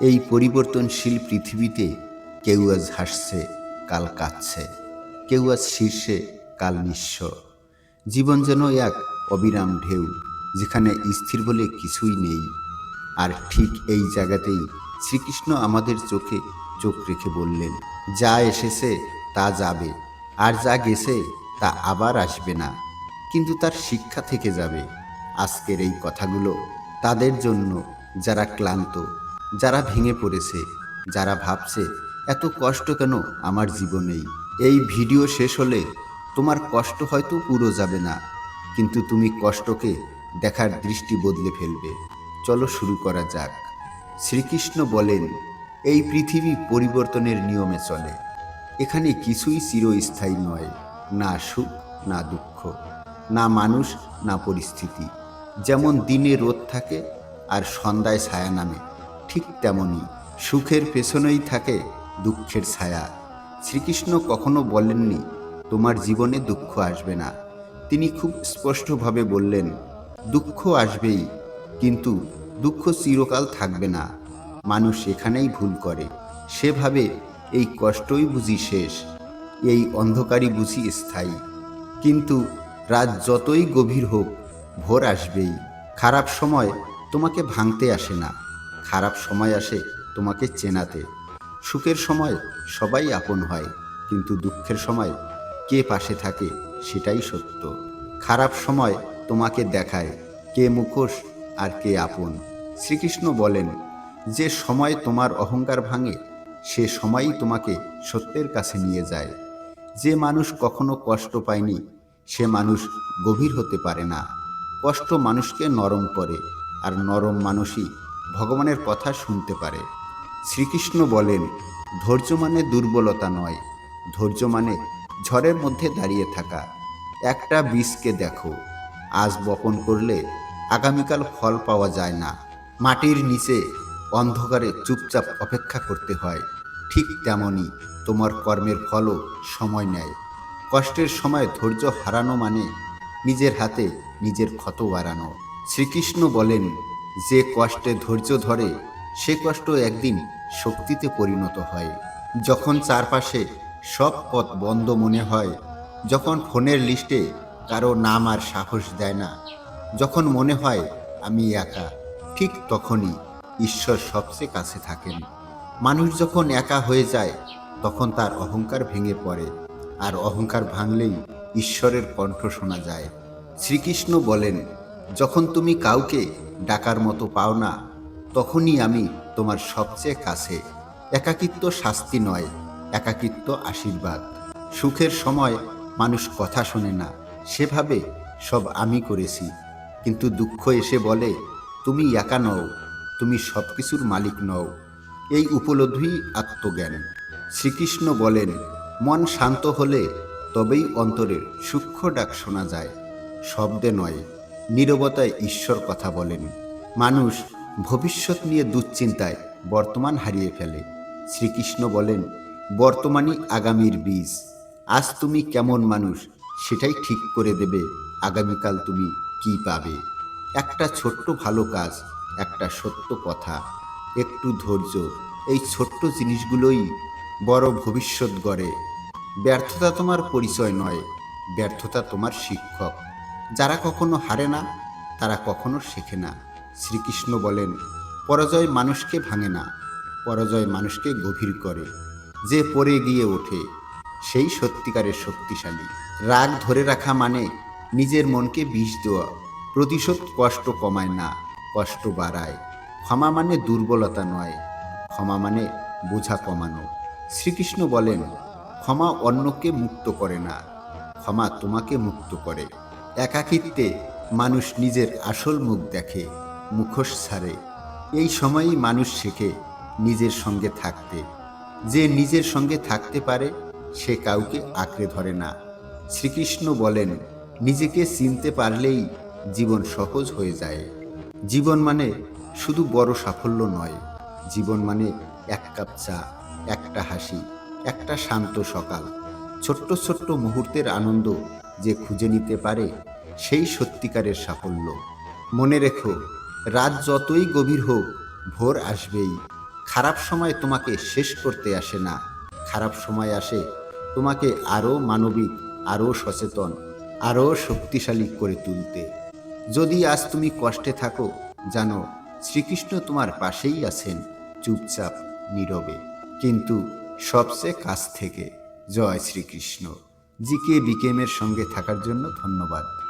এই পরিবর্তনশীল পৃথিবীতে কেউ আজ হাসছে, কাল কাঁদছে, কেউ আজ শীর্ষে, কাল নিঃস্ব। জীবন যেন এক অবিরাম ঢেউ, যেখানে স্থির বলে কিছুই নেই। আর ঠিক এই জায়গাতেই শ্রীকৃষ্ণ আমাদের চোখে চোখ রেখে বললেন, যা এসেছে, তা যাবে, আর যা গেছে, তা আবার আসবে না। কিন্তু তার শিক্ষা থেকে যাবে। আজকের এই কথাগুলো তাদের জন্য যারা ক্লান্ত যারা ভেঙে পড়েছে, যারা ভাবছে, এত কষ্ট কেন আমার জীবনেই এই ভিডিও শেষ হলে তোমার কষ্ট হয়তো পুরো যাবে না, কিন্তু তুমি কষ্টকে দেখার দৃষ্টি বদলে ফেলবে। চলো শুরু করা যাক। শ্রীকৃষ্ণ বলেন, এই পৃথিবী পরিবর্তনের নিয়মে চলে। এখানে কিছুই চিরস্থায়ী নয়, না সুখ, না দুঃখ, না মানুষ, না পরিস্থিতি। যেমন দিনে রোদ থাকে আর সন্ধ্যায় ছায়া নামে। ঠিক তেমনই। সুখের পেছনেই থাকে দুঃখের ছায়া। শ্রীকৃষ্ণ কখনো বলেননি, তোমার জীবনে দুঃখ আসবে না। তিনি খুব স্পষ্টভাবে বললেন, দুঃখ আসবেই, কিন্তু দুঃখ চিরকাল থাকবে না। মানুষ এখানেই ভুল করে। সেভাবে এই কষ্টই বুঝি শেষ, এই অন্ধকারই বুঝি স্থায়ী। কিন্তু রাত যতই গভীর হোক, ভোর আসবেই। খারাপ সময় তোমাকে ভাঙতে আসে না। খারাপ সময় আসে তোমাকে চেনাতে। সুখের সময় সবাই আপন হয়, কিন্তু দুঃখের সময় কে পাশে থাকে সেটাই সত্য। খারাপ সময় তোমাকে দেখায় কে মুখোশ আর কে আপন। শ্রীকৃষ্ণ বলেন, যে সময় তোমার অহংকার ভাঙে, সে সময়ই তোমাকে সত্যের কাছে নিয়ে যায়। যে মানুষ কখনো কষ্ট পায়নি, সে মানুষ গভীর হতে পারে না। কষ্ট মানুষকে নরম করে, আর নরম মানুষই ভগবানের কথা শুনতে পারে। শ্রীকৃষ্ণ বলেন, ধৈর্য মানে দুর্বলতা নয়, ধৈর্য মানে ঝড়ের মধ্যে দাঁড়িয়ে থাকা। একটা বীজকে দেখো, আজ বপন করলে আগামীকাল ফল পাওয়া যায় না। মাটির নিচে অন্ধকারে চুপচাপ অপেক্ষা করতে হয়। ঠিক তেমনই তোমার কর্মের ফলও সময় নেয়। কষ্টের সময় ধৈর্য হারানো মানে নিজের হাতে নিজের ক্ষত বাড়ানো। শ্রীকৃষ্ণ বলেন যে কষ্টে ধৈর্য ধরে, সে কষ্ট একদিন শক্তিতে পরিণত হয়। যখন চারপাশে সব পথ বন্ধ মনে হয়, যখন ফোনের লিস্টে কারও নাম আর সাহস দেয় না, যখন মনে হয়, আমি একা, ঠিক তখনই ঈশ্বর সবচেয়ে কাছে থাকেন। মানুষ যখন একা হয়ে যায়, তখন তার অহংকার ভেঙে পড়ে, আর অহংকার ভাঙলেই ঈশ্বরের কণ্ঠ শোনা যায়। শ্রীকৃষ্ণ বলেন যখন তুমি কাউকে ডাকার মতো পাও না, তখনই আমি তোমার সবচেয়ে কাছে। একাকিত্ব শাস্তি নয়, একাকিত্ব আশীর্বাদ। সুখের সময় মানুষ কথা শোনে না, সেভাবে সব আমি করেছি। কিন্তু দুঃখ এসে বলে, তুমি একা নও, তুমি সব কিছুর মালিক নও। এই উপলব্ধি আত্মজ্ঞান। শ্রীকৃষ্ণ বলেন, মন শান্ত হলে তবেই অন্তরের সূক্ষ্ম ডাক শোনা যায়। শব্দে নয় নীরবতায় ঈশ্বর কথা বলেন। মানুষ ভবিষ্যৎ নিয়ে দুশ্চিন্তায় বর্তমান হারিয়ে ফেলে। শ্রীকৃষ্ণ বলেন, বর্তমানই আগামীর বীজ। আজ তুমি কেমন মানুষ, সেটাই ঠিক করে দেবে। আগামীকাল তুমি কি পাবে? একটা ছোট্ট ভালো কাজ, একটা সত্য কথা। একটু ধৈর্য, এই ছোট্ট জিনিসগুলোই বড় ভবিষ্যৎ গড়ে। ব্যর্থতা তোমার পরিচয় নয়, ব্যর্থতা তোমার শিক্ষক। যারা কখনো হারে না, তারা কখনো শেখে না। শ্রীকৃষ্ণ বলেন, পরাজয় মানুষকে ভাঙে না, পরাজয় মানুষকে গভীর করে। যে পড়ে গিয়ে ওঠে, সেই সত্যিকারের শক্তিশালী। রাগ ধরে রাখা মানে নিজের মনকে বিষ দেওয়া। প্রতিশোধ কষ্ট কমায় না, কষ্ট বাড়ায়। ক্ষমা মানে দুর্বলতা নয়, ক্ষমা মানে বোঝা কমানো। শ্রীকৃষ্ণ বলেন, ক্ষমা অন্যকে মুক্ত করে না, ক্ষমা তোমাকে মুক্ত করে। একাকিত্বে মানুষ নিজের আসল মুখ দেখে, মুখোশ ছাড়ে। এই সময়ই মানুষ শেখে নিজের সঙ্গে থাকতে। যে নিজের সঙ্গে থাকতে পারে, সে কাউকে আঁকড়ে ধরে না। শ্রীকৃষ্ণ বলেন, নিজেকে চিনতে পারলেই জীবন সহজ হয়ে যায়। জীবন মানে শুধু বড় সাফল্য নয়। জীবন মানে এক কাপ চা, একটা হাসি, একটা শান্ত সকাল, ছোট্ট ছোট্ট মুহূর্তের আনন্দ যে খুঁজে নিতে পারে, সেই সত্যিকারের সাফল্য। মনে রেখো, রাত যতই গভীর হোক, ভোর আসবেই। খারাপ সময় তোমাকে শেষ করতে আসে না। খারাপ সময় আসে, তোমাকে আরও মানবিক আরও সচেতন আরও শক্তিশালী করে তুলতে। যদি আজ তুমি কষ্টে থাকো, জানো, শ্রীকৃষ্ণ তোমার পাশেই আছেন, চুপচাপ, নীরবে। কিন্তু সবচেয়ে কাছ থেকে, জয় শ্রীকৃষ্ণ। জিকে বিকেমের সঙ্গে থাকার জন্য ধন্যবাদ।